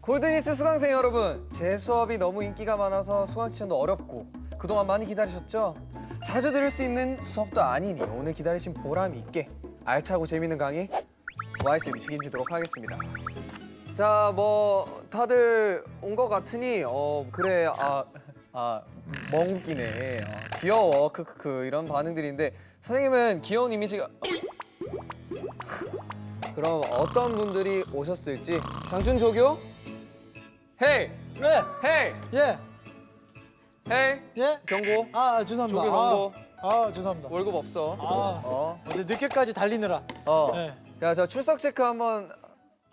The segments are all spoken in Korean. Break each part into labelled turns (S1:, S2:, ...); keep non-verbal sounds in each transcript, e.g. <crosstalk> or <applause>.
S1: 골드니스 수강생 여러분, 제 수업이 너무 인기가 많아서 수강 시간도 어렵고 그동안 많이 기다리셨죠? 자주 들을 수 있는 수업도 아니니 오늘 기다리신 보람 있게 알차고 재밌는 강의 와이쌤이 책임지도록 하겠습니다. 자, 뭐 다들 온 것 같으니 어 그래 아, 아 멍 웃기네 어, 귀여워 크크크 이런 반응들인데 선생님은 귀여운 이미지가 그럼 어떤 분들이 오셨을지 장준 조교 헤이
S2: 네.
S1: 헤이
S2: 예.
S1: 헤이
S2: 예.
S1: 경고
S2: 아, 죄송합니다.
S1: 조교 경고
S2: 아, 아, 죄송합니다.
S1: 월급 없어
S2: 아,
S1: 어
S2: 어제 늦게까지 달리느라.
S1: 어.
S2: 네.
S1: 야, 자 출석 체크 한번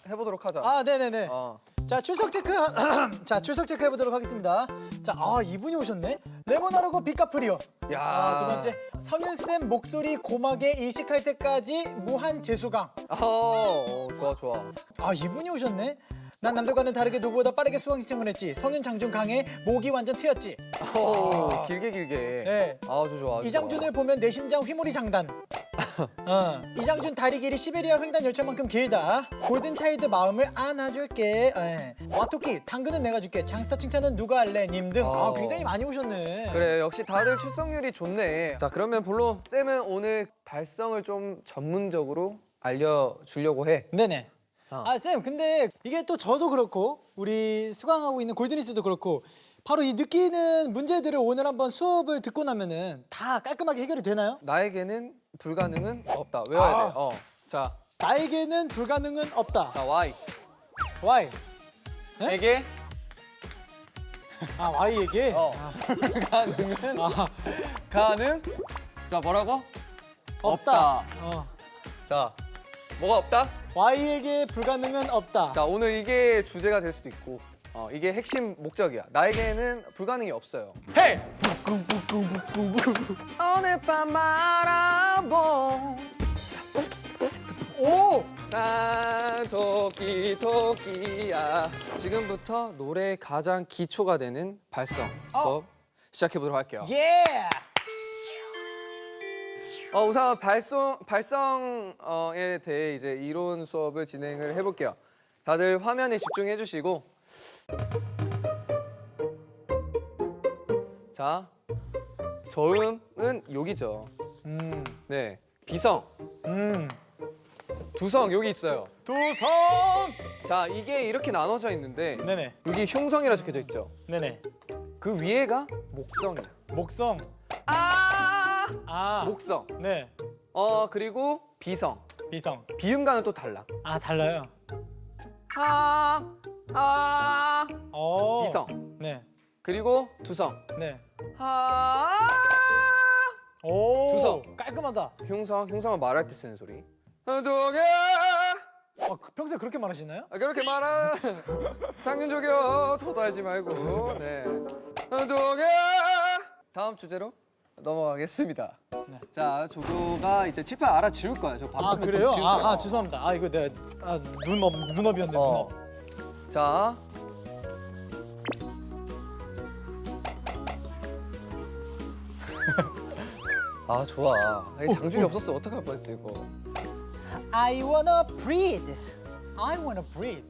S1: 해보도록 하자.
S2: 아, 네, 네, 네.
S1: 어.
S2: 자, 출석 체크. <clears throat> 자, 출석 체크 해 보도록 하겠습니다. 자, 아, 이분이 오셨네. 레모나르고 비카프리오.
S1: 야.
S2: 아, 두 번째. 성윤 쌤 목소리 고막에 이식할 때까지 무한 재수강.
S1: 어, 어, 좋아, 좋아.
S2: 아, 이분이 오셨네. 난 남들과는 다르게 누구보다 빠르게 수강 신청을 했지. 성윤 장준 강해 목이 완전 트였지.
S1: 오, 길게 길게.
S2: 네.
S1: 아주 좋아. 아주
S2: 이장준을 보면 내 심장 휘몰이 장단. 어. 이장준 다리 길이 시베리아 횡단 열차만큼 길다. 골든 차일드 마음을 안아줄게. 에. 와토키 당근은 내가 줄게. 장스타 칭찬은 누가 할래? 님 등. 아
S1: 어.
S2: 굉장히 많이 오셨네.
S1: 그래, 역시 다들 출석률이 좋네. 자, 그러면 물론 쌤은 오늘 발성을 좀 전문적으로 알려주려고 해.
S2: 네네.
S1: 어.
S2: 아 쌤, 근데 이게 또 저도 그렇고 우리 수강하고 있는 골드니스도 그렇고 바로 이 느끼는 문제들을 오늘 한번 수업을 듣고 나면은 다 깔끔하게 해결이 되나요?
S1: 나에게는 불가능은 없다. 외워야
S2: 아.
S1: 돼. 어. 자,
S2: 나에게는 불가능은 없다.
S1: 자, Y.
S2: Y. 네?
S1: 에게
S2: 아 Y에게.
S1: 어. 불가능은 가능. 자, 뭐라고?
S2: 없다. 어.
S1: 자, 뭐가 없다?
S2: Y에게 불가능은 없다.
S1: 자 오늘 이게 주제가 될 수도 있고 어, 이게 핵심 목적이야 나에게는 불가능이 없어요 헤이! 오늘 밤 바라보
S2: 오!
S1: 산 토끼 토끼야 지금부터 노래의 가장 기초가 되는 발성 수업 시작해 보도록 할게요
S2: 예!
S1: 어, 우선 발성 발성에 대해 이제 이론 수업을 진행을 해볼게요. 다들 화면에 집중해 주시고 자 저음은 여기죠.
S2: 음.
S1: 네 비성
S2: 음.
S1: 두성 여기 있어요.
S2: 두성!
S1: 자 이게 이렇게 나눠져 있는데
S2: 네네.
S1: 여기 흉성이라 적혀져 있죠.
S2: 네네.
S1: 그 위에가 목성이야.
S2: 목성.
S1: 아
S2: 아.
S1: 목성.
S2: 네.
S1: 어 그리고 비성.
S2: 비성.
S1: 비음가는 또 달라.
S2: 아, 달라요.
S1: 아, 아,
S2: 어.
S1: 비성.
S2: 네.
S1: 그리고 두성.
S2: 네.
S1: 아,
S2: 오.
S1: 두성.
S2: 깔끔하다.
S1: 흉성, 흉성은 말할 때 쓰는 소리. 두개.
S2: 아, 그- 평소에 그렇게 말하시나요?
S1: 아, 그렇게 말하. <laughs> 장윤조교 토달지 말고. 네. 두개. 다음 주제로 넘어가겠습니다. 자, 조교가 이제 칠판 알아지울 거야. 저
S2: 아,
S1: 봤으면 좀
S2: 그래요? 아, 아, 죄송합니다. 아, 이거 내가 아, 눈업 눈업이었네,
S1: 어.
S2: 눈업.
S1: 자. 아 좋아. 아니, 장준이 없었어 어떡할 뻔했어 이거.
S2: I wanna breathe. I wanna breathe.